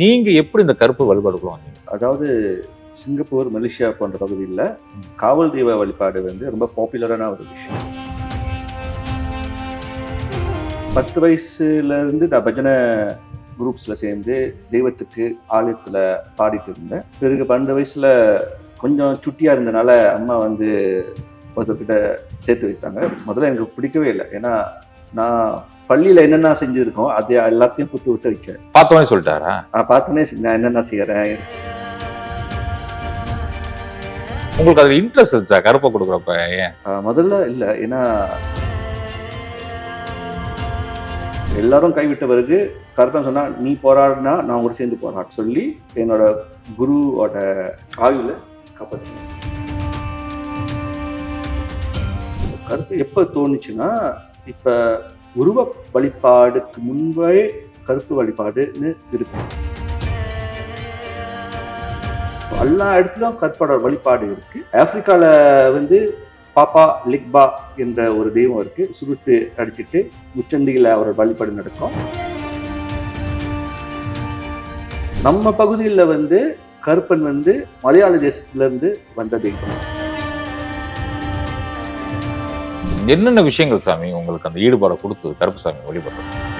நீங்க எப்படி இந்த கருப்பு வழிபாடுக்குள்ள வந்தீங்க சார்? அதாவது சிங்கப்பூர் மலேசியா போன்ற பகுதியில் காவல் தெய்வ வழிபாடு வந்து ரொம்ப பாப்புலரான ஒரு விஷயம். பத்து வயசுல இருந்து நான் பஜனை குரூப்ஸில் சேர்ந்து தெய்வத்துக்கு ஆலயத்தில் பாடிட்டு இருந்தேன். பிறகு பன்னெண்டு வயசுல கொஞ்சம் சுட்டியாக இருந்தனால அம்மா வந்து ஒருத்தர்கிட்ட சேர்த்து வைத்தாங்க. முதல்ல எனக்கு பிடிக்கவே இல்லை. ஏன்னா நான் பள்ளியில் என்னென்ன செஞ்சுருக்கோம் அது எல்லாத்தையும் புட்டு விட்டு வச்சேன். பார்த்தோன்னே சொல்லிட்டாரா? நான் பார்த்தோன்னே நான் என்னென்ன செய்கிறேன் உங்களுக்கு அதுல இன்ட்ரெஸ்ட் இருந்துச்சா? கருப்பை கொடுக்குறப்ப ஏன்? முதல்ல இல்லை. ஏன்னா எல்லாரும் கைவிட்ட பிறகு கருப்பன் சொன்னா நீ போராடினா நான் கூட சேர்ந்து போராட சொல்லி என்னோட குருவோட ஆயுள காப்பாற்றினேன் கருப்பு எப்போ தோணுச்சுன்னா இப்போ உருவ வழிபாடுக்கு முன்பே கருப்பு வழிபாடுன்னு இருக்கு. எல்லா இடத்துலயும் கற்பட வழிபாடு இருக்கு. ஆப்பிரிக்கால வந்து பாப்பா லிக்பா என்ற ஒரு தெய்வம் இருக்கு. சுருட்டு அடிச்சிட்டு முச்சந்தியில அவரோட வழிபாடு நடக்கும். நம்ம பகுதியில் வந்து கருப்பன் வந்து மலையாள தேசத்துல இருந்து வந்த தெய்வம். என்னென்ன விஷயங்கள் சாமி உங்களுக்கு அந்த ஈடுபாடை கொடுத்தது கருப்பு சாமி வழிபடுறது?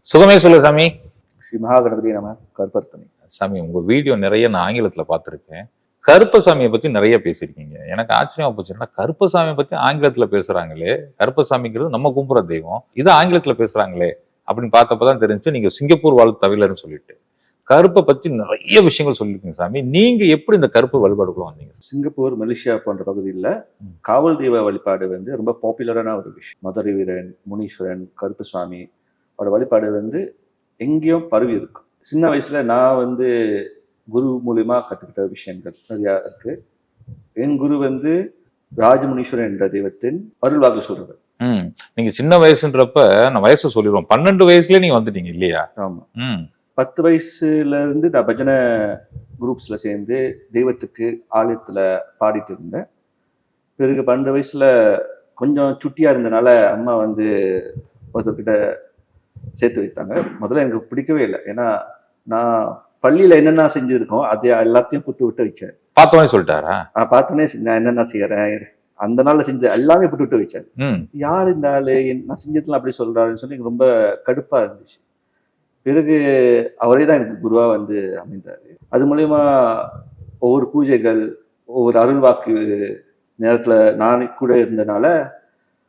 சுகமே சொல்லு சாமி. ஸ்ரீ மகாகணபதி நம்ம கருப்பர்த்தனை. சாமி உங்க வீடியோ நிறைய நான் ஆங்கிலத்துல பார்த்திருக்கேன். கருப்பசாமியை பத்தி நிறைய பேசியிருக்கீங்க. எனக்கு ஆச்சரியமா போச்சுன்னா கருப்பசாமியை பத்தி ஆங்கிலத்துல பேசுறாங்களே? கருப்பசாமிங்கிறது நம்ம கும்புற தெய்வம். இது ஆங்கிலத்துல பேசுறாங்களே? அப்படின்னு பார்த்தப்பதான் தெரிஞ்சு நீங்க சிங்கப்பூர் வாழ் தவிலர்னு சொல்லிட்டு. கருப்பை பத்தி நிறைய விஷயங்கள் சொல்லியிருக்கீங்க சாமி. நீங்க எப்படி இந்த கருப்பு வழிபாடுக்குள்ள வந்தீங்க சிங்கப்பூர் மலேசியா போன்ற பகுதியில். காவல் தெய்வ வழிபாடு வந்து ரொம்ப பாப்புலரான ஒரு விஷயம். மதுரை வீரன் முனீஸ்வரன் கருப்புசாமி அவரோட வழிபாடு வந்து எங்கேயும் பரவி இருக்கும். சின்ன வயசுல நான் வந்து குரு மூலியமா கற்றுக்கிட்ட விஷயங்கள் நிறையா இருக்கு. என் குரு வந்து ராஜமுனீஸ்வரன் என்ற தெய்வத்தின் அருள்வாக்கு சொல்றவர். நீங்க சின்ன வயசுன்றப்ப நான் வயசு சொல்லிடுவோம். பன்னெண்டு வயசுலயே நீங்க வந்துட்டீங்க இல்லையா? ஆமா. பத்து வயசுல இருந்து நான் பஜனை குரூப்ஸ்ல சேர்ந்து தெய்வத்துக்கு ஆலயத்துல பாடிட்டு இருந்தேன். பிறகு பன்னெண்டு வயசுல கொஞ்சம் சுட்டியா இருந்தனால அம்மா வந்து ஒருத்தர்கிட்ட சேர்த்து வைத்தாங்க. முதல்ல எனக்கு பிடிக்கவே இல்லை. ஏன்னா நான் பள்ளியில என்னென்ன செஞ்சிருக்கோம் அது எல்லாத்தையும் புட்டு விட்டு வச்சேன். பார்த்தோன்னே சொல்லிட்டாரா? நான் பார்த்தோன்னே நான் என்னென்ன செய்யறேன்? அந்த நாள்ல செஞ்ச எல்லாமே புட்டு விட்டு வச்சேன். யார் இந்த ஆளு? நான் செஞ்சதுலாம் அப்படி சொல்றாருன்னு சொல்லி எனக்கு ரொம்ப கடுப்பா இருந்துச்சு. பிறகு அவரே தான் எனக்கு குருவா வந்து அமைந்தாரு. அது மூலயமா ஒவ்வொரு பூஜைகள் ஒவ்வொரு அருள்வாக்கு நேரத்துல நான் கூட இருந்தனால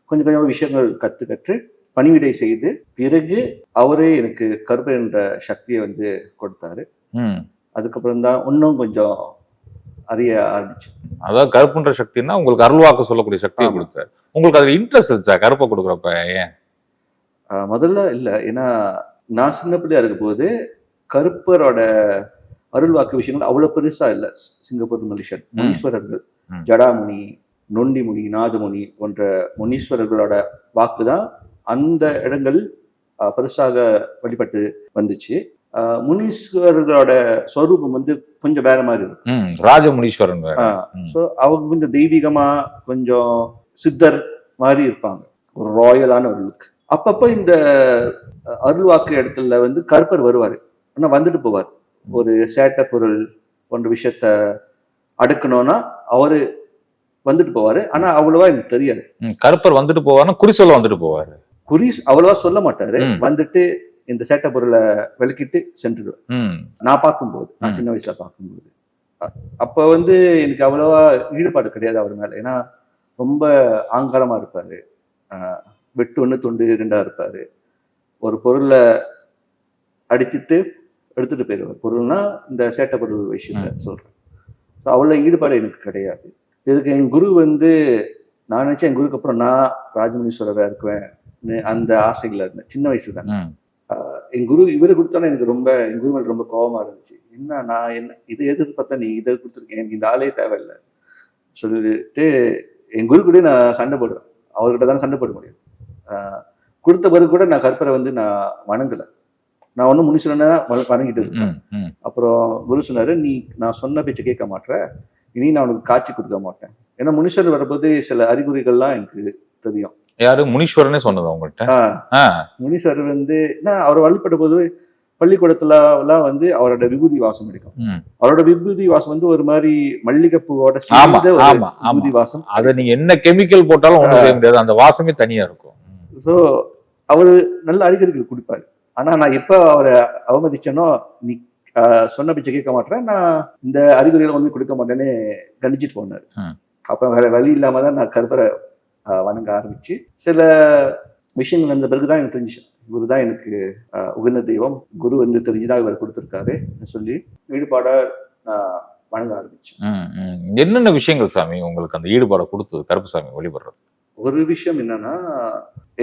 கொஞ்சம் கொஞ்சம் விஷயங்கள் கத்து கற்று பணிவிடை செய்து பிறகு அவரே எனக்கு கருப்பு என்ற சக்தியை வந்து கொடுத்தாரு. அதுக்கப்புறம் தான் இன்னும் கொஞ்சம் அறிய ஆரம்பிச்சு. அதாவது கருப்புன்ற சக்தின்னா உங்களுக்கு அருள்வாக்கு சொல்லக்கூடிய சக்தியை. கொடுத்தாரு. உங்களுக்கு அதுல இன்ட்ரெஸ்ட் இருந்துச்சா? கருப்பை கொடுக்குறப்ப ஏன்? முதல்ல இல்லை. ஏன்னா நான் சின்ன பிள்ளையா இருக்கும்போது கருப்பரோட அருள்வாக்கு விஷயங்கள் அவ்வளவு பெருசா இல்லை. Singapore Malaysian. முனீஸ்வரர்கள். ஜடாமுனி நொண்டிமுனி நாதமுனி போன்ற முனீஸ்வரர்களோட வாக்கு தான் அந்த இடங்கள் பெருசாக வழிபட்டு வந்துச்சு. முனீஸ்வரர்களோட ஸ்வரூபம் வந்து கொஞ்சம் வேற மாதிரி இருக்கும் ம். ராஜமுனீஸ்வரன் வேற. ம். ஸோ அவங்க கொஞ்சம் தெய்வீகமா கொஞ்சம் சித்தர் மாதிரி இருப்பாங்க. ஒரு ராயலான ஒரு லுக் அப்பப்போ இந்த அருள்வாக்கு இடத்துல வந்து கருப்பர் வருவார். ஆனால் வந்துட்டு போவார். ஒரு சேட்டை பொருள் போன்ற விஷயத்த அடுக்கணும்னா அவரு வந்துட்டு போவாரு. ஆனா அவ்வளவா எனக்கு தெரியாது. கருப்பர் வந்துட்டு போவாருன்னா குறி சொல்ல வந்துட்டு போவாரு. குறி அவ்வளவா சொல்ல மாட்டாரு. வந்துட்டு இந்த சேட்டை பொருளை விளக்கிட்டு சென்றுடுவார். ம். நான் பார்க்கும்போது நான். சின்ன வயசுல பார்க்கும்போது. அப்ப வந்து எனக்கு அவ்வளவா ஈடுபாடு கிடையாது அவர் மேல. ஏன்னா ரொம்ப ஆங்காரமா இருப்பாரு. ஆஹ் வெட்டு ஒண்ணு துண்டு இரண்டா இருப்பாரு. ஒரு பொருளை அடிச்சிட்டு எடுத்துட்டு போயிடுவார் பொருள்னா இந்த சேட்டை பொருள் விஷயத்த சொல்றேன். ஸோ அவ்வளோ ஈடுபாடு எனக்கு கிடையாது. இதுக்கு என் குரு வந்து நான் நினைச்சேன் என் குருக்கு அப்புறம் நான் ராஜமுனீஸ்வரரா இருக்குவேன் அந்த ஆசைகள் இருந்தேன். சின்ன வயசு தான் என் குரு இவரை கொடுத்தோன்னே எனக்கு ரொம்ப என் குரு மேல ரொம்ப கோவமா இருந்துச்சு. என்ன நான் என்ன இதை எதிர்த்து பார்த்தா நீ இதை கொடுத்துருக்கேன் எனக்கு இந்த ஆளே தேவையில்லை. சொல்லிட்டு என் குரு கூட நான் சண்டை போடுவேன். அவர்கிட்ட தானே சண்டை போட முடியும். கொடுத்த பிறகு கூட நான் கற்பரை வந்து நான் வணங்கலை. நான் ஒன்றும் முனிசுலன்னா வணங்கிட்டு இருக்கேன் அப்புறம் குரு சொன்னாரு நீ நான் சொன்ன பேச்சை கேட்க மாட்ற இனி நான் உனக்கு காட்சி கொடுக்க மாட்டேன். ஏன்னா முனிஷர் வரும்போது சில அறிகுறிகள்லாம் எனக்கு தெரியும். யாரு? முனீஸ்வரனே சொன்னது உங்கள்கிட்ட ஆஹ் ஆ. முனி சார் வந்து நான் அவர் வழிபட்ட போது பள்ளிக்கூடத்துல எல்லாம் வந்து அவரோட விபூதி வாசம் அடிக்கும் ம். அவரோட விபூதி வாசம் வந்து ஒரு மாதிரி மல்லிகைப்பூவோட விபூதி வாசம். அத நீங்க என்ன கெமிக்கல் போட்டாலும் ஒண்ணும் செய்ய முடியாது. அந்த வாசமே தனியா இருக்கும். ஸோ அவரு நல்ல அறிகுறிகள் கொடுப்பாரு. ஆனா நான் எப்ப அவரை அவமதிச்சேனோ நீ சொன்ன பிச்சை கேட்க மாட்டேன் நான் இந்த அறிகுறிகளை ஒன்றும் கொடுக்க மாட்டேன்னு கண்டிச்சிட்டு போனாரு. அப்புறம் வேற வழி இல்லாம தான் நான் கருப்பரை வணங்க ஆரம்பிச்சு. சில விஷயங்கள் வந்த பிறகுதான் எனக்கு தெரிஞ்சுச்சு. இவரு தான் எனக்கு உகந்த தெய்வம். குரு வந்து தெரிஞ்சுதான் இவர் கொடுத்துருக்காரு சொல்லி ஈடுபாட நான் வணங்க ஆரம்பிச்சேன். என்னென்ன விஷயங்கள் சாமி உங்களுக்கு அந்த ஈடுபாடை கொடுத்தது? கருப்புசாமி வழிபடுறது. ஒரு விஷயம் என்னன்னா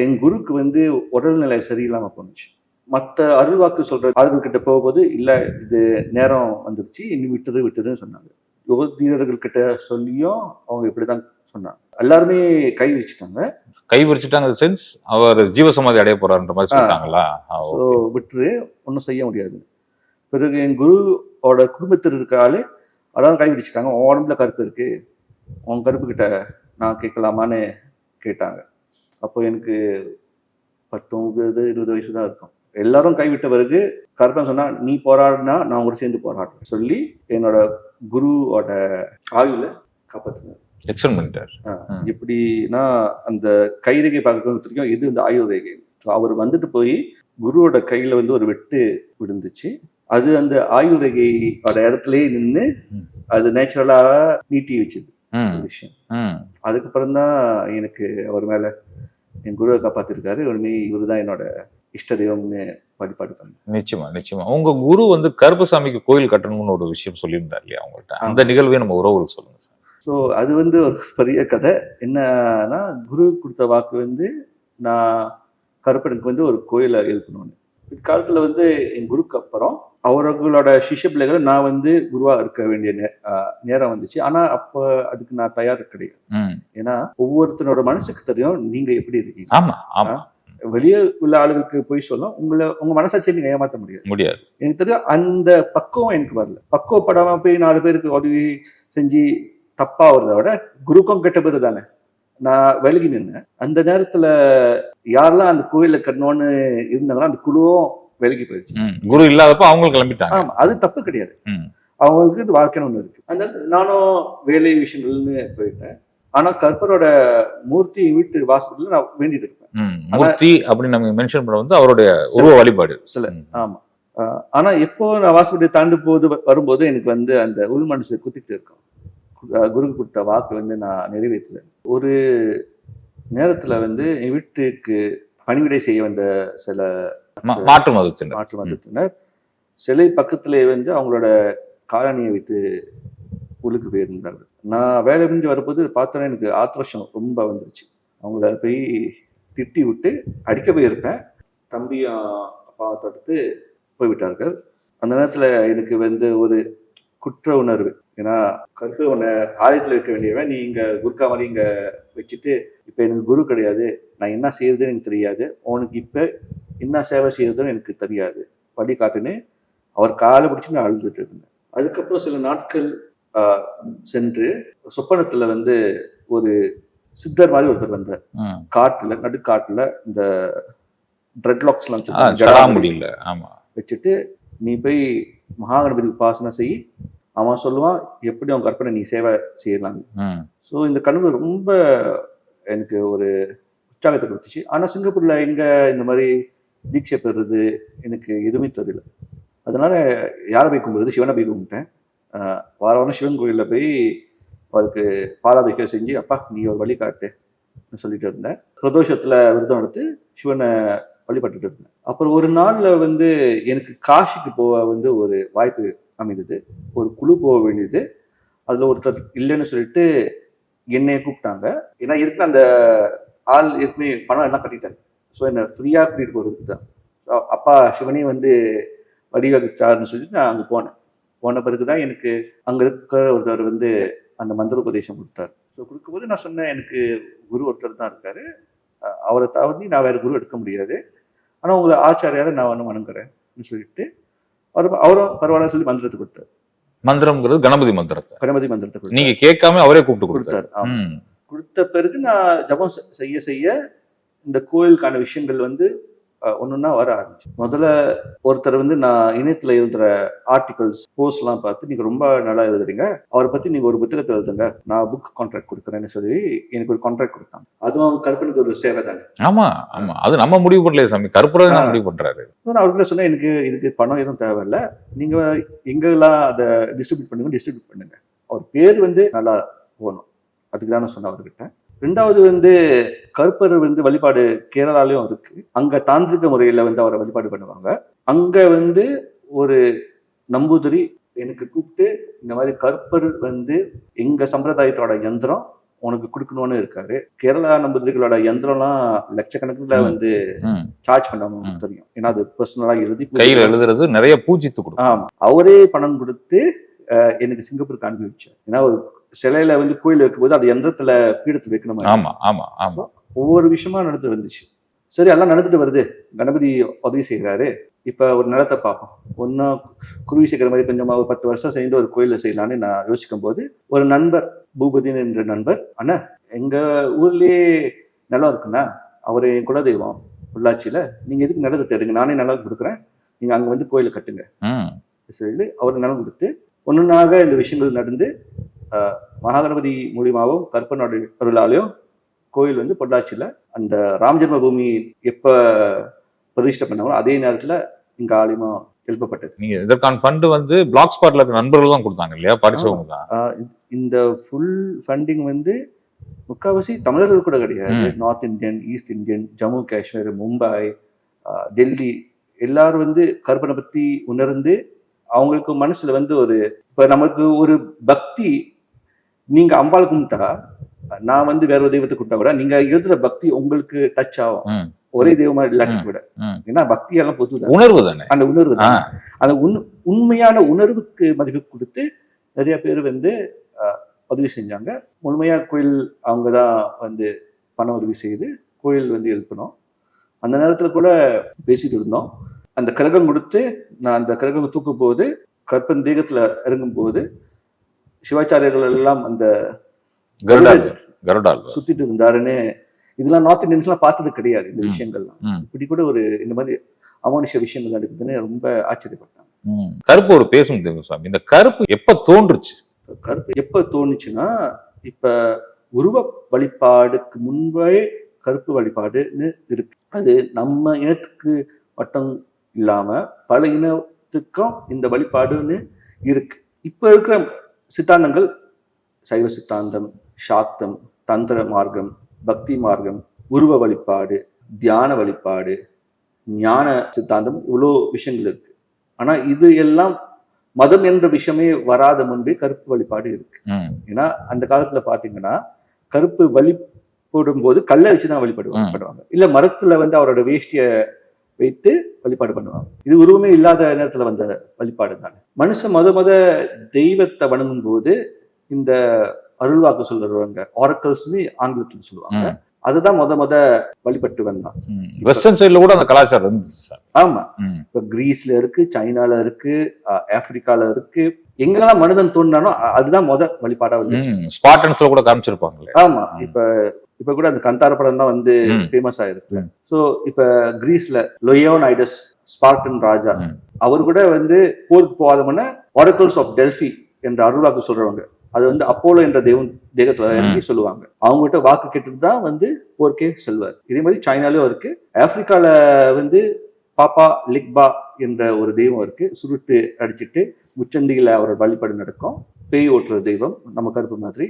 என் குருக்கு வந்து உடல்நிலை சரியில்லாம போணுச்சு. மற்ற அருள்வாக்கு சொல்ற ஆளுகள் கிட்ட போகும்போது இல்ல இது நேரம் வந்துருச்சு இன்னும் விட்டுரு விட்டுருன்னு சொன்னாங்க. யோகீரர்கள் கிட்ட சொல்லியும் அவங்க இப்படிதான் சொன்னாங்க. எல்லாருமே கை வச்சுட்டாங்க கை விரிச்சிட்டாங்க சென்ஸ் அவர் ஜீவசமாதி அடைய போறாருன்ற மாதிரி ஆ, ஸோ விட்டுரு ஒன்றும் செய்ய முடியாது. பிறகு என் குருவோட குடும்பத்தில் இருக்க ஆளு அதான் கை விடிச்சிட்டாங்க உன் உடம்புல கருப்பு இருக்கு. உன் கருப்பு கிட்ட நான் கேட்கலாமான்னு கேட்டாங்க. அப்போ எனக்கு பத்தொன்பது இருபது வயசு தான் இருக்கும். எல்லாரும் கைவிட்ட பிறகு கருப்பன் சொன்னா நீ போராடினா நான் கூட சேர்ந்து போராடுறேன். சொல்லி என்னோட குருவோட ஆயுள காப்பாற்றுங்க எக்ஸ்டன் பண்ணிட்டார். எப்படின்னா அந்த கைரேகை பார்க்கறது வரைக்கும் எது இந்த ஆயுள் ரேகை ஸோ அவர் வந்துட்டு போய் குருவோட கையில வந்து ஒரு வெட்டு விழுந்துச்சு. அது அந்த ஆயுள் ரேகையோட இடத்துலயே நின்று. அது நேச்சுரலா நீட்டி வச்சுது. விஷயம். அதுக்கப்புறம் தான் எனக்கு அவர் மேல என் குருவை காப்பாத்திருக்காரு. உடனே இவரு தான் என்னோட இஷ்ட தெய்வம்னு வழிபாடு பண்ணேன் நிச்சயமா நிச்சயமா. உங்க குரு வந்து கருப்பசாமிக்கு கோயில் கட்டணும்னு ஒரு விஷயம் சொல்லியிருந்தார் இல்லையா உங்கள்கிட்ட அந்த நிகழ்வே நம்ம உறவுகள் சொல்லுங்க சார். ஸோ அது வந்து ஒரு பெரிய கதை. என்னன்னா குரு கொடுத்த வாக்கு வந்து நான் கருப்பனுக்கு வந்து ஒரு கோயிலை எழுப்பணும்னு. பிற்காலத்தில் வந்து என் குருக்கு அப்புறம் அவர்களோட சிஷ்ய பிள்ளைகளை நான் வந்து குருவா இருக்க வேண்டிய நேரம் வந்துச்சு. ஆனா அப்போ அதுக்கு நான் தயார் கிடையாது. ஏன்னா ஒவ்வொருத்தனோட மனசுக்கு தெரியும் நீங்க எப்படி இருக்கீங்க. ஆமா ஆமா. வெளியே உள்ள ஆளுகளுக்கு போய் சொல்லும் உங்களை உங்க மனசாட்சியை நீங்க ஏமாற்ற முடியாது. முடியாது. எனக்கு தெரியும் அந்த பக்குவம் எனக்கு வரல. பக்குவப்படாம போய் நாலு பேருக்கு உதவி செஞ்சு தப்பா வருதை விட குருக்கும் கெட்ட பேரு தானே. நான் விலகி நின்னேன். அந்த நேரத்துல யாரெல்லாம் அந்த கோயில கட்டணும்னு இருந்தாங்களோ அந்த குழுவும் விலகி போயிடுச்சு. குரு இல்லாதப்ப அவங்களும் கிளம்பிட்டாங்க ஆமா அது தப்பு கிடையாது. அவங்களுக்கு வாழ்க்கைன்னு ஒண்ணு இருக்கு அந்த நானும் வேலை விஷயங்கள்னு போயிட்டேன் ஆனா கற்பரோட மூர்த்தி வீட்டு வாசல்ல நான் வேண்டிட்டு இருப்பேன். மூர்த்தி அப்படின்னு நம்ம மென்ஷன் பண்ண வந்து அவருடைய உருவ வழிபாடு சில. ஆமா ஆஹ் ஆனா எப்போ நான் வாசப்படியை தாண்டி போது வரும்போது எனக்கு வந்து அந்த உள் மனசு குத்திட்டு இருக்கும் குருக்கு கொடுத்த வாக்கு வந்து நான் நிறைவேற்றல ஒரு நேரத்துல வந்து என் வீட்டுக்கு பணிவிடை செய்ய வந்த சில மாற்று மதத்தினர். மாற்று மதத்தினர். சிலை பக்கத்திலே வந்து அவங்களோட காலணியை வைத்து உள்ளுக்கு போயிருந்தார்கள். நான் வேலை முடிஞ்சு வரும்போது பார்த்தோன்னே எனக்கு ஆக்ரோஷம் ரொம்ப வந்துருச்சு. அவங்கள போய் திட்டி விட்டு அடிக்க போயிருப்பேன். தம்பியும் அப்பாவை தடுத்து போய்விட்டார்கள். அந்த நேரத்தில் எனக்கு வந்து ஒரு குற்ற உணர்வு. ஏன்னா கருப்பு உன்னை ஆலயத்தில் வைக்க வேண்டியவன். நீ இங்கே குருக்கா மாதிரி இங்கே வச்சுட்டு இப்போ எனக்கு குரு கிடையாது. நான் என்ன செய்யறதுன்னு எனக்கு தெரியாது. உனக்கு இப்போ என்ன சேவை செய்யறதுன்னு எனக்கு தெரியாது. வழி காட்டுன்னு அவர் காலை பிடிச்சி நான் அழுதுட்டு இருந்தேன். அதுக்கப்புறம் சில நாட்கள் சென்று சொப்பனத்துல வந்து ஒரு சித்தர் மாதிரி ஒருத்தர் வந்தார். காட்டுல நடுக்காட்டுல இந்த ட்ரெட்லாக்ஸ்லாம் முடியல ஆமா. வச்சுட்டு நீ போய் மகாகணபதி உபாசனை செய். அவன் சொல்லுவான் எப்படி அவன் கற்பனை நீ சேவை செய்யலாம். ஸோ இந்த கனவு ரொம்ப எனக்கு ஒரு உற்சாகத்தை கொடுத்துச்சு. ஆனால் சிங்கப்பூர்ல எங்க இந்த மாதிரி தீட்சை பெறுறது எனக்கு எதுவுமே தெரியல. அதனால யாரை போய் கும்பிடுறது? சிவனை போய் கும்பிட்டேன். வார வாரம் சிவன் கோயிலில் போய் அவருக்கு பாலாபிஷேகம் செஞ்சு அப்பா நீ ஒரு வழி காட்டு சொல்லிட்டு இருந்தேன். பிரதோஷத்தில் விரதம் எடுத்து சிவனை வழிபட்டுட்டு இருந்தேன். அப்புறம் ஒரு நாளில் வந்து எனக்கு காசிக்கு போக வந்து ஒரு வாய்ப்பு அமைந்தது. ஒரு குழு போக வேண்டியது. அதில் ஒருத்தர் இல்லைன்னு சொல்லிட்டு என்னைய கூப்பிட்டாங்க. ஏன்னா இருக்கிற அந்த ஆள் ஏற்கனவே பணம் எல்லாம் கட்டிட்டாங்க ஸோ என்னை ஃப்ரீயாக கூட்டிகிட்டு போகிறதுக்கு தான். அப்பா சிவனே வந்து வடிவகிச்சாருன்னு சொல்லிட்டு நான் அங்கே போனேன். போன பிறகு தான் எனக்கு அங்கே இருக்கிற ஒருத்தர் வந்து அந்த மந்திர உபதேசம் கொடுத்தாரு. ஸோ கொடுக்கும்போது நான் சொன்னேன் எனக்கு குரு ஒருத்தர் தான் இருக்காரு. அவரை தவிர்த்து நான் வேற குரு எடுக்க முடியாது. ஆனால் உங்களை ஆச்சாரியாரை நான் வந்து வணங்குறேன்னு சொல்லிட்டு அவர் அவரும் பரவாயில்ல சொல்லி மந்திரத்தை கொடுத்தாரு. மந்திரம்ங்கிறது கணபதி மந்திரத்தை. கணபதி மந்திரத்தை கொடுத்தாரு. நீங்க கேட்காம அவரே கூப்பிட்டு கொடுத்தாரு. கொடுத்த பிறகு நான் ஜபம் செய்ய செய்ய இந்த கோயிலுக்கான விஷயங்கள் வந்து ஒன்னொன்னா வர ஆரம்பிச்சு. முதல்ல ஒருத்தர் வந்து நான் இணையத்துல எழுதுற ஆர்டிகல்ஸ் போஸ்ட் எல்லாம் பார்த்து நீங்க ரொம்ப நல்லா எழுதுறீங்க. அவரை பத்தி நீங்க ஒரு புத்தகத்தை எழுதுங்க. நான் புக் கான்ட்ராக்ட் கொடுக்குறேன்னு சொல்லி எனக்கு ஒரு கான்ட்ராக்ட் கொடுத்தாங்க. அதுவும் கருப்பனுக்கு ஒரு சேவை தானே? ஆமா ஆமா. அது நம்ம முடிவு பண்ணலையே சாமி. தான் ஆ. முடிவு நான் அவர்கிட்ட சொன்னேன் எனக்கு இதுக்கு பணம் எதுவும் தேவையில்ல. நீங்க எங்கெல்லாம் அதை டிஸ்ட்ரிபியூட் பண்ணுங்க டிஸ்ட்ரிபியூட் பண்ணுங்க. அவர் பேர் வந்து நல்லா போகணும். அதுக்கு தான் நான் சொன்னேன் அவர்கிட்ட. ரெண்டாவது வந்து கருப்பர் வந்து வழிபாடு கேரளாலையும் இருக்கு. அங்க தாந்திரிக முறையில வந்து அவரை வழிபாடு பண்ணுவாங்க. அங்க வந்து ஒரு நம்பூதிரி எனக்கு கூப்பிட்டு இந்த மாதிரி கருப்பர் வந்து எங்க சம்பிரதாயத்தோட யந்திரம் உனக்கு கொடுக்கணும்னு இருக்காரு. கேரளா நம்பூதிரிகளோட யந்திரம்லாம் லட்சக்கணக்கில். வந்து. சார்ஜ் பண்ணாம. தெரியும். ஏன்னா அது பர்சனலா எழுதி கையில எழுதுறது நிறைய பூஜித்து கொடுக்கும். ஆமா. அவரே பணம் கொடுத்து எனக்கு சிங்கப்பூருக்கு அனுப்பி வச்சார். ஏன்னா ஒரு சிலையில வந்து கோயில் வைக்கும்போது அது எந்திரத்துல பீடத்துல வைக்கணும்? ஆமா ஆமா ஆமா. ஒவ்வொரு விஷயமா நடந்து வந்துச்சு. சரி எல்லாம் நடந்துட்டு வருது. கணபதி உதவி செய்கிறாரு இப்ப ஒரு நிலத்தை பார்ப்போம். ஒன்னும் குருவி சேர்க்கிற மாதிரி கொஞ்சமா ஒரு பத்து வருஷம் சேர்ந்து ஒரு கோயில செய்யலாம்னு நான் யோசிக்கும் போது ஒரு நண்பர் பூபதின் என்ற நண்பர் அண்ணா எங்க ஊர்லயே நிலம் இருக்குண்ணா. அவர் என் குலதெய்வம். பொள்ளாச்சியில நீங்க எதுக்கு நிலத்தை தேடுங்க? நானே நிலம் கொடுக்குறேன். நீங்க அங்க வந்து கோயிலை கட்டுங்க. சொல்லி அவர் நிலம் கொடுத்து ஒன்னொன்னாக இந்த விஷயங்கள் நடந்து மகாகணபதி மூலியமாகவும் கற்பனோட அருளாலையும் கோயில் வந்து பொள்ளாச்சியில அந்த ராம் ஜென்ம பூமி எப்ப பிரதிஷ்டை பண்ணாங்களோ அதே நேரத்துல இங்க ஆலயமா எழுப்பப்பட்டது. நீங்க இதற்கான ஃபண்ட் வந்து பிளாக் ஸ்பாட்ல இருக்க நண்பர்கள் தான் கொடுத்தாங்க இல்லையா? படிச்சவங்க தான். இந்த- ஃபுல் ஃபண்டிங் வந்து முக்காவாசி தமிழர்கள் கூட கிடையாது. North Indian east Indian Jammu Kashmir Mumbai Delhi எல்லாரும் வந்து கற்பனை பத்தி உணர்ந்து அவங்களுக்கு மனசுல வந்து ஒரு இப்ப நமக்கு ஒரு பக்தி நீங்க அம்பாள் கும்பிட்டா நான் வந்து வேற ஒரு தெய்வத்தை கும்பிட்டா கூட நீங்க எழுதுற பக்தி உங்களுக்கு டச் ஆகும். ஒரே தெய்வமா இல்லாட்டி. கூட. ஏன்னா பக்தி எல்லாம் பொதுதான். உணர்வு தானே? அந்த உணர்வு தான். அந்த உண் உண்மையான உணர்வுக்கு மதிப்பு கொடுத்து நிறைய பேர் வந்து உதவி செஞ்சாங்க. முழுமையா கோயில் அவங்க தான் வந்து பண உதவி செய்து கோயில் வந்து எழுப்பணும் அந்த நேரத்துல கூட பேசிட்டு இருந்தோம். அந்த கிரகம் கொடுத்து நான் அந்த கிரகம் தூக்கும் போது கற்பன் தேகத்துல இறங்கும் போது சிவாச்சாரியர்கள் எல்லாம் அந்த கருடால் கருடால். சுத்திட்டு இருந்தாருன்னு இதெல்லாம் நார்த் இந்தியன்ஸ்லாம் பார்த்தது கிடையாது இந்த. விஷயங்கள்லாம். இப்படி கூட ஒரு இந்த மாதிரி அமானுஷ விஷயங்கள் நடக்குதுன்னு ரொம்ப ஆச்சரியப்பட்டாங்க. கருப்பு ஒரு பேசும் சாமி? இந்த கருப்பு எப்ப தோன்றுச்சு? கருப்பு எப்ப தோணுச்சுன்னா இப்ப உருவ வழிபாடுக்கு முன்பே கருப்பு வழிபாடுன்னு இருக்கு. அது நம்ம இனத்துக்கு மட்டும் இல்லாம பல இனத்துக்கும் இந்த வழிபாடுன்னு இருக்கு. இப்ப இருக்கிற சித்தாந்தங்கள் சைவ சித்தாந்தம் சாக்தம் தந்திர மார்க்கம் பக்தி மார்க்கம் உருவ வழிபாடு தியான வழிபாடு ஞான சித்தாந்தம் இவ்வளோ விஷயங்கள் இருக்கு. ஆனா இது எல்லாம் மதம் என்ற விஷயமே வராத முன்பே கருப்பு வழிபாடு இருக்கு. ஏன்னா அந்த காலத்துல பாத்தீங்கன்னா கருப்பு வழிபடும் போது கல்லை வச்சுதான் வழிபாடு. பண்ணுவாங்க இல்ல மரத்துல வந்து அவரோட வேஷ்டிய வைத்து வழிபாடு பண்ணுவாங்க. இது உருவமே இல்லாத நேரத்துல வந்த வழிபாடு தானே மனுஷன் மொத மொத தெய்வத்தை வணங்கும் போது இந்த அருள்வாக்கு சொல்றவங்க ஆரக்கல்ஸ்னு ஆங்கிலத்துல சொல்லுவாங்க. அதுதான் முத முத வழிபட்டு வந்தான். வெஸ்டர்ன் சைடுல கூட அந்த கலாச்சாரம் இருந்துச்சு சார் ஆமா. இப்ப கிரீஸ்ல இருக்கு சைனால இருக்கு ஆப்பிரிக்கால இருக்கு எங்கெல்லாம் மனிதன் தோன்றானோ அ- அதுதான் முத வழிபாடா வந்துச்சு ம். ஸ்பாட்டன்ஸ்ல கூட காமிச்சிருப்பாங்களே ஆமா. இப்ப இப்ப கூட அந்த கந்தார படம் தான் வந்து. ஃபேமஸ் ஆயிருக்கு. சோ இப்ப கிரீஸ்ல லொயோனைடஸ் ஸ்பார்டன் ராஜா. அவர் கூட வந்து போருக்கு போகாத முன்ன ஆரக்கல்ஸ் ஆஃப் டெல்ஃபி என்ற அருள்வாக்கு சொல்றவங்க அது வந்து அப்போலோ என்ற தெய்வம் தேகத்துல இறங்கி சொல்லுவாங்க. அவங்க கிட்ட வாக்கு கேட்டுட்டு தான் வந்து போருக்கே செல்வார். இதே மாதிரி சைனாலயும் இருக்கு. ஆப்பிரிக்கால வந்து பாப்பா லிக்பா என்ற ஒரு தெய்வம் இருக்கு. சுருட்டு அடிச்சிட்டு முச்சந்தியில அவரோட வழிபாடு நடக்கும். பேய் ஓட்டுற தெய்வம் நம்ம கருப்பு மாதிரி.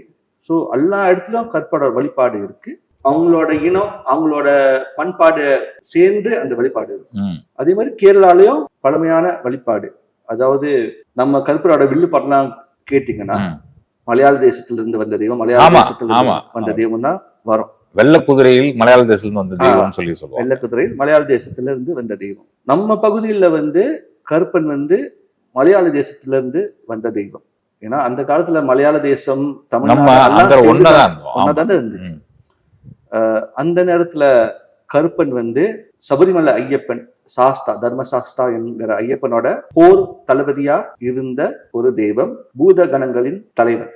ஸோ எல்லா இடத்துலயும் கற்போட வழிபாடு இருக்கு. அவங்களோட இனம் அவங்களோட பண்பாடு சேர்ந்து அந்த வழிபாடு. அதே மாதிரி கேரளாலயும் பழமையான வழிபாடு. அதாவது நம்ம கருப்பரோட வில்லு பாட்டெல்லாம் கேட்டீங்கன்னா. மலையாள தேசத்துல இருந்து வந்த தெய்வம் மலையாள வந்த. தெய்வம் தான் வரும். வெள்ளை குதிரையில் மலையாள தேசத்துல வந்த தெய்வம்னு சொல்லி சொல்லுவாங்க வெள்ளக்குதிரையில் மலையாள தேசத்துல இருந்து வந்த தெய்வம். நம்ம பகுதியில் வந்து கருப்பன் வந்து மலையாள தேசத்துல இருந்து வந்த தெய்வம். ஏன்னா அந்த காலத்துல மலையாள தேசம் தமிழ்நாடு ஒன்னதான் இருந்துச்சு. அந்த நேரத்துல கருப்பன் வந்து சபரிமலை ஐயப்பன் சாஸ்தா தர்மசாஸ்தா என்கிற ஐயப்பனோட போர் தளபதியா இருந்த ஒரு தெய்வம் பூத கணங்களின் தலைவன்.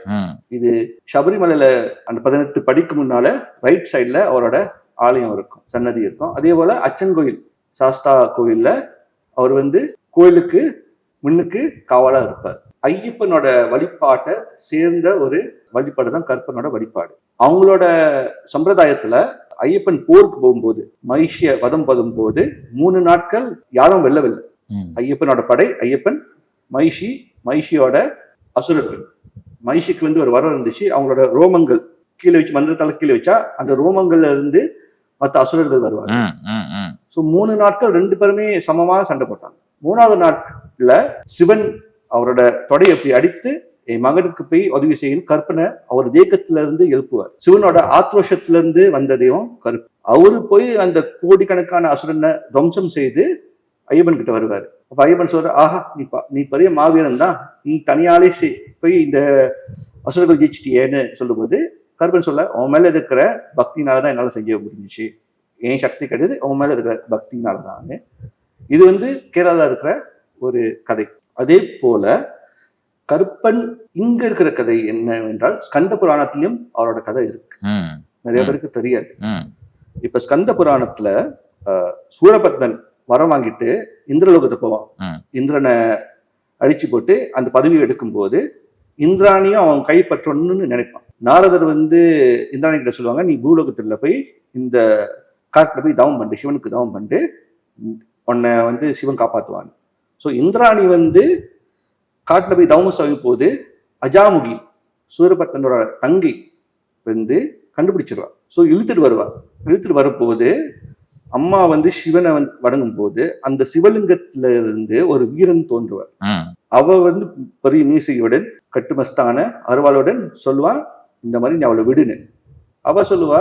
இது சபரிமலையில அந்த பதினெட்டு படிக்கு முன்னால ரைட் சைடுல அவரோட ஆலயம் இருக்கும் சன்னதி இருக்கும். அதே போல அச்சன் கோயில் சாஸ்தா கோயில்ல அவர் வந்து கோயிலுக்கு முன்னுக்கு காவலா இருப்பார். ஐயப்பனோட வழிபாட்டை சேர்ந்த ஒரு வழிபாடு தான் கற்பனோட வழிபாடு. அவங்களோட சம்பிரதாயத்துல ஐயப்பன் போருக்கு போகும்போது மகிஷிய வதம் பதும் போது மூணு நாட்கள் யாரும் வெல்லவில்லை. ஐயப்பனோட படை ஐயப்பன் மகிஷி மகிஷியோட அசுரர்கள். மகிஷிக்கு வந்து ஒரு வரம் இருந்துச்சு. அவங்களோட ரோமங்கள் கீழே வச்சு மந்திரத்தால கீழே வச்சா அந்த ரோமங்கள்ல இருந்து மற்ற அசுரர்கள் வருவாங்க. ஸோ மூணு நாட்கள் ரெண்டு பேருமே சமமாக சண்டை போட்டாங்க. மூணாவது நாட்கள்ல சிவன் அவரோட தொடையை அப்படி அடித்து என் மகனுக்கு போய் உதவி செய்யணும். கற்பனை அவர் தேக்கத்துல இருந்து எழுப்புவார். சிவனோட ஆக்ரோஷத்துல இருந்து வந்த தெய்வம் கருப்பு அவரு போய் அந்த கோடிக்கணக்கான அசுரனை துவம்சம் செய்து ஐயப்பன் கிட்ட வருவார். அப்ப ஐயப்பன் சொல்ற ஆஹா நீ நீ பெரிய மாவீரன் தான். நீ தனியாலே செய்- போய் இந்த அசுரர்கள் ஜெயிச்சிட்டியேன்னு சொல்லும்போது கருப்பன் சொல்ல உன் மேல இருக்கிற பக்தினால தான் என்னால செய்ய முடிஞ்சுச்சு. என் சக்தி கிடையாது உன் மேல இருக்கிற பக்தினால தான் இது வந்து கேரளால இருக்கிற ஒரு கதை. அதே போல கருப்பன் இங்க இருக்கிற கதை என்னவென்றால் ஸ்கந்த புராணத்திலும் அவரோட கதை இருக்கு நிறைய. பேருக்கு தெரியாது. இப்ப ஸ்கந்த புராணத்துல சூரபத்மன் வரம் வாங்கிட்டு இந்திரலோகத்தை போவான். இந்திரனை அழிச்சு போட்டு அந்த பதவி எடுக்கும்போது இந்திராணியும் அவன் கைப்பற்றணும்னு நினைப்பான் நாரதர் வந்து இந்திராணி கிட்ட சொல்லுவாங்க நீ பூலோகத்துல போய் இந்த காட்டுல போய் தவம் பண்ணு சிவனுக்கு தவம் பண்ணு உன்னை வந்து சிவன் காப்பாத்துவான் ஸோ இந்திராணி வந்து காட்டுல போய் தவம் செய்யும் போது அஜாமுகி சூரபத்மனோட தங்கை வந்து கண்டுபிடிச்சிருவா ஸோ இழுத்துட்டு வருவா. இழுத்துட்டு வரும்போது அம்மா வந்து சிவனை வந்து வணங்கும் போது அந்த சிவலிங்கத்துல இருந்து ஒரு வீரன் தோன்றுவார். அவ வந்து பெரிய மீசையுடன் கட்டுமஸ்தான அருவாளுடன் சொல்லுவான் இந்த மாதிரி நீ அவளை விடுன்னு. அவ சொல்லுவா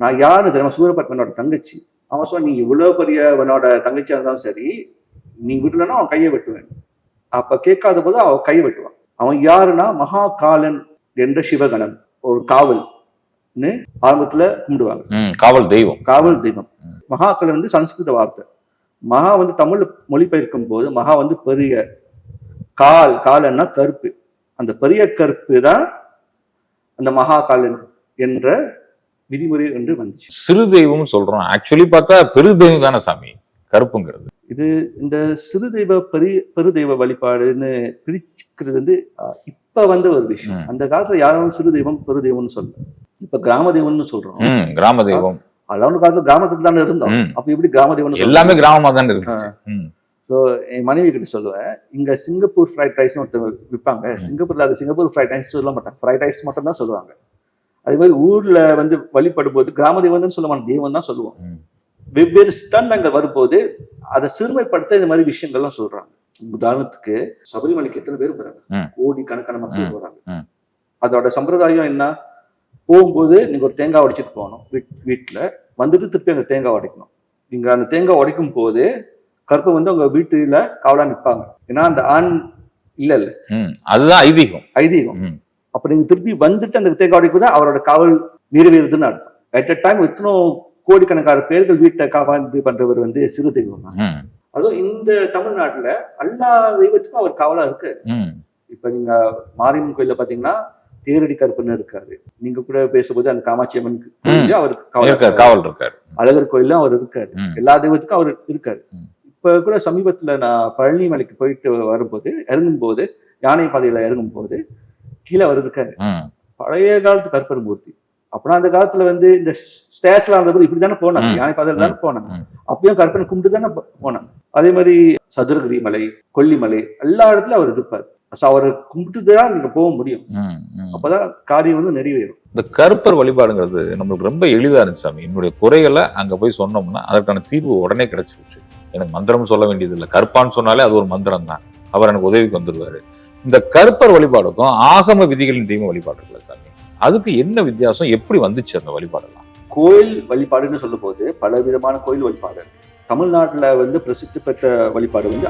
நான் யாரு தெரியுமா சூரபத்மனோட தங்கச்சி. அவன் சொல்ல நீ இவ்வளவு பெரியவனோட தங்கச்சியா இருந்தாலும் சரி நீ விடலன்னா அவன் கையை வெட்டுவேன். அப்ப கேட்காத போது அவன் கையை வெட்டுவான் அவன் யாருன்னா மகாகாலன் என்ற சிவகணன் ஒரு காவல்னு ஆரம்பத்துல கும்பிடுவாங்க. காவல் தெய்வம். காவல் தெய்வம். ம். மகாக்கள் வந்து சன்ஸ்கிருத வார்த்தை. மகா வந்து தமிழ்ல மொழிபெயர்க்கும் போது மகா வந்து பெரிய கால் காலன்னா கருப்பு. அந்த பெரிய கருப்பு தான் அந்த மகாகாலன் என்ற விதிமுறை என்று வந்துச்சு. சிறு தெய்வம்னு சொல்றோம். ஆக்சுவலி பார்த்தா பெரு தெய்வம் தானே சாமி. கருப்புங்கிறது. இது இந்த சிறு தெய்வ பெரு தெய்வ வழிபாடுன்னு பிரிச்சுக்கிறது வந்து இப்ப வந்த ஒரு விஷயம். அந்த காலத்துல யாரும் சிறு தெய்வம் பெரு தெய்வம்னு சொல்லல. இப்ப கிராம தெய்வம்னு சொல்றோம். கிராம தெய்வம். அதாவது காலத்துல கிராமத்துல தானே இருந்தோம். அப்ப எப்படி கிராம தெய்வம்னு எல்லாமே கிராமமா தானே இருந்துச்சு. ஸோ என் மனைவி கிட்ட சொல்லுவேன் இங்க சிங்கப்பூர் ஃப்ரைட் ரைஸ்னு ஒருத்தர் விற்பாங்க சிங்கப்பூர்ல அது சிங்கப்பூர் ஃப்ரைட் ரைஸ் சொல்ல மாட்டாங்க. ஃப்ரைட் ரைஸ் மட்டும் தான் சொல்லுவாங்க. அதே மாதிரி ஊர்ல வந்து வழிபடும் போது கிராம தெய்வம் தான் சொல்ல மாட்டோம் தெய்வம் தான் சொல்லுவோம். வெவ்வேறு ஸ்டண்டங்கள் வரும்போது அதை சிறுமைப்படுத்த இந்த மாதிரி விஷயங்கள்லாம் சொல்றாங்க. உதாரணத்துக்கு சபரிமலைக்கு எத்தனை பேர் போறாங்க. கோடி கணக்கான மக்கள். போறாங்க. அதோட சம்பிரதாயம் என்ன? போகும்போது நீங்க ஒரு தேங்காய் உடைச்சிட்டு போகணும். வீட் வீட்டுல வந்துட்டு திருப்பி அந்த தேங்காய் உடைக்கணும். நீங்க அந்த தேங்காய் உடைக்கும் போது கருப்பை வந்து உங்க வீட்டுல காவலா நிற்பாங்க ஏன்னா அந்த ஆண் இல்ல இல்ல. அதுதான் ஐதீகம். ஐதீகம். அப்ப நீங்க திருப்பி வந்துட்டு அந்த தேங்காய் உடைக்கும் அவரோட காவல் நிறைவேறுதுன்னு அர்த்தம். அட் அ டைம் எத்தனோ கோடிக்கணக்கான பேர்கள் வீட்டை காவாந்து பண்றவர் வந்து சிறு தெய்வம் தான். அதுவும் இந்த தமிழ்நாட்டுல எல்லா தெய்வத்துக்கும் அவர் காவலா இருக்கு. இப்ப நீங்க மாரியம்மன் கோயில்ல பாத்தீங்கன்னா தேரடி கருப்புன்னு இருக்காரு நீங்க கூட பேசும்போது அந்த காமாட்சி அம்மன் கோயில்ல அவர் காவலா. காவல் இருக்காரு அழகர் கோயிலும் அவர் இருக்காரு. எல்லா தெய்வத்துக்கும் அவர் இருக்காரு. இப்ப கூட சமீபத்துல நான் பழனி மலைக்கு போயிட்டு வரும்போது இறங்கும் போது யானை பாதையில இறங்கும் போது கீழே அவர் இருக்காரு. பழைய காலத்து கருப்பர் மூர்த்தி அப்படின்னா அந்த காலத்துல வந்து இந்த ஸ்டேஸ்ல இருந்தபோது இப்படி தானே போனாங்க. யானை பாதையில தானே போனாங்க. அப்பயும் கருப்பனை கும்பிட்டு தானே போனாங்க. அதே மாதிரி சதுரகிரி மலை கொல்லிமலை எல்லா இடத்துலயும் அவர் இருப்பார். ஸோ அவரை கும்பிட்டு தான் நீங்க போக முடியும். அப்பதான் காரியம் வந்து நிறைவேறும். இந்த கருப்பர் வழிபாடுங்கிறது நம்மளுக்கு ரொம்ப எளிதா இருந்துச்சு சாமி. என்னுடைய குறைகளை அங்க போய் சொன்னோம்னா அதற்கான தீர்வு உடனே கிடைச்சிருச்சு. எனக்கு மந்திரம் சொல்ல வேண்டியது இல்லை. கருப்பான்னு சொன்னாலே அது ஒரு மந்திரம் தான். அவர் எனக்கு உதவிக்கு வந்துடுவாரு இந்த கருப்பர் வழிபாடுக்கும் ஆகம விதிகளின் தெய்வ வழிபாடு இருக்குல்ல சாமி? அதுக்கு என்ன வித்தியாசம்? எப்படி வந்துச்சு அந்த வழிபாடெல்லாம்? கோயில் வழிபாடுன்னு சொல்லும் போது பல விதமான கோயில் வழிபாடு. தமிழ்நாட்டுல வந்து பிரசித்தி பெற்ற வழிபாடு வந்து